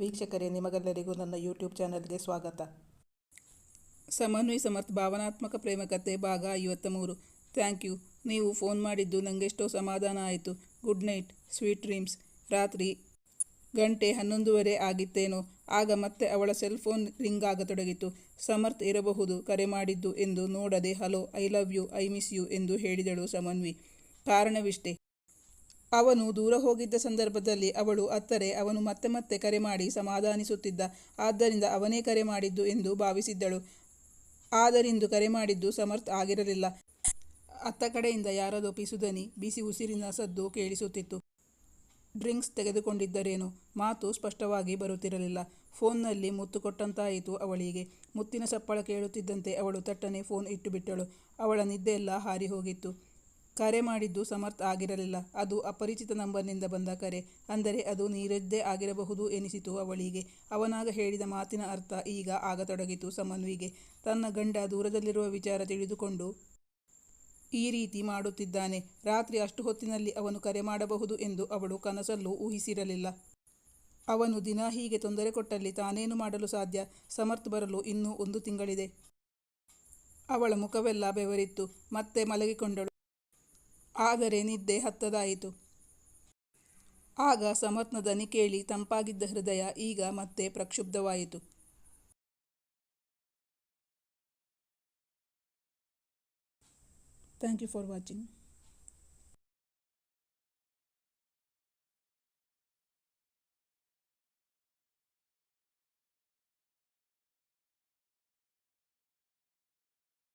ವೀಕ್ಷಕರೇ, ನಿಮಗೆಲ್ಲರಿಗೂ ನನ್ನ ಯೂಟ್ಯೂಬ್ ಚಾನಲ್ಗೆ ಸ್ವಾಗತ. ಸಮನ್ವಿ ಸಮರ್ಥ, ಭಾವನಾತ್ಮಕ ಪ್ರೇಮ ಕಥೆ, ಭಾಗ ಐವತ್ತ ಮೂರು. Thank you. ನೀವು ಫೋನ್ ಮಾಡಿದ್ದು ನನಗೆಷ್ಟೋ ಸಮಾಧಾನ ಆಯಿತು. Good night, sweet dreams. ರಾತ್ರಿ ಗಂಟೆ ಹನ್ನೊಂದುವರೆ ಆಗಿತ್ತೇನೋ, ಆಗ ಮತ್ತೆ ಅವಳ ಸೆಲ್ ಫೋನ್ ರಿಂಗ್ ಆಗತೊಡಗಿತು ಸಮರ್ಥ್ ಇರಬಹುದು, ಕರೆ ಮಾಡಿದ್ದು ಎಂದು ನೋಡದೆ, hello, I love you, I miss you ಎಂದು ಹೇಳಿದಳು ಸಮನ್ವಿ ಕಾರಣವಿಷ್ಟೇ ಅವನು ದೂರ ಹೋಗಿದ್ದ ಸಂದರ್ಭದಲ್ಲಿ ಅವಳು ಅತ್ತರೆ ಅವನು ಮತ್ತೆ ಮತ್ತೆ ಕರೆ ಮಾಡಿ ಸಮಾಧಾನಿಸುತ್ತಿದ್ದ. ಆದ್ದರಿಂದ ಅವನೇ ಕರೆ ಮಾಡಿದ್ದು ಎಂದು ಭಾವಿಸಿದ್ದಳು. ಆದರಿಂದು ಕರೆ ಮಾಡಿದ್ದು ಸಮರ್ಥ ಆಗಿರಲಿಲ್ಲ. ಅತ್ತ ಕಡೆಯಿಂದ ಯಾರದೋ ಪಿಸುದನಿ ಬಿಸಿ ಉಸಿರಿನ ಸದ್ದು ಕೇಳಿಸುತ್ತಿತ್ತು. ಡ್ರಿಂಕ್ಸ್ ತೆಗೆದುಕೊಂಡಿದ್ದರೇನು ಮಾತು ಸ್ಪಷ್ಟವಾಗಿ ಬರುತ್ತಿರಲಿಲ್ಲ. ಫೋನ್ನಲ್ಲಿ ಮುತ್ತು ಕೊಟ್ಟಂತಾಯಿತು ಅವಳಿಗೆ. ಮುತ್ತಿನ ಸಪ್ಪಳ ಕೇಳುತ್ತಿದ್ದಂತೆ ಅವಳು ತಟ್ಟನೆ ಫೋನ್ ಇಟ್ಟುಬಿಟ್ಟಳು. ಅವಳ ನಿದ್ದೆಯೆಲ್ಲ ಹಾರಿ ಹೋಗಿತ್ತು. ಕರೆ ಮಾಡಿದ್ದು ಸಮರ್ಥ್ ಆಗಿರಲಿಲ್ಲ. ಅದು ಅಪರಿಚಿತ ನಂಬರ್ನಿಂದ ಬಂದ ಕರೆ. ಅಂದರೆ ಅದು ನೀರದ್ದೇ ಆಗಿರಬಹುದು ಎನಿಸಿತು ಅವಳಿಗೆ. ಅವನಾಗ ಹೇಳಿದ ಮಾತಿನ ಅರ್ಥ ಈಗ ಆಗತೊಡಗಿತು ಸಮನ್ವಿಗೆ. ತನ್ನ ಗಂಡ ದೂರದಲ್ಲಿರುವ ವಿಚಾರ ತಿಳಿದುಕೊಂಡು, ಈ ರೀತಿ ಮಾಡುತ್ತಿದ್ದಾನೆ. ರಾತ್ರಿ ಅಷ್ಟು ಹೊತ್ತಿನಲ್ಲಿ ಅವನು ಕರೆ ಮಾಡಬಹುದು ಎಂದು ಅವಳು ಕನಸಲ್ಲೂ ಊಹಿಸಿರಲಿಲ್ಲ. ಅವನು ದಿನ ಹೀಗೆ ತೊಂದರೆ ಕೊಟ್ಟಲ್ಲಿ ತಾನೇನು ಮಾಡಲು ಸಾಧ್ಯ? ಸಮರ್ಥ್ ಬರಲು ಇನ್ನೂ ಒಂದು ತಿಂಗಳಿದೆ. ಅವಳ ಮುಖವೆಲ್ಲ ಬೆವರಿತ್ತು. ಮತ್ತೆ ಮಲಗಿಕೊಂಡಳು. ಆದರೆ ನಿದ್ದೆ ಹತ್ತದಾಯಿತು. ಆಗ ಸಮತ್ನ ದನಿ ಕೇಳಿ ತಂಪಾಗಿದ್ದ ಹೃದಯ ಈಗ ಮತ್ತೆ ಪ್ರಕ್ಷುಬ್ಧವಾಯಿತು. Thank you for watching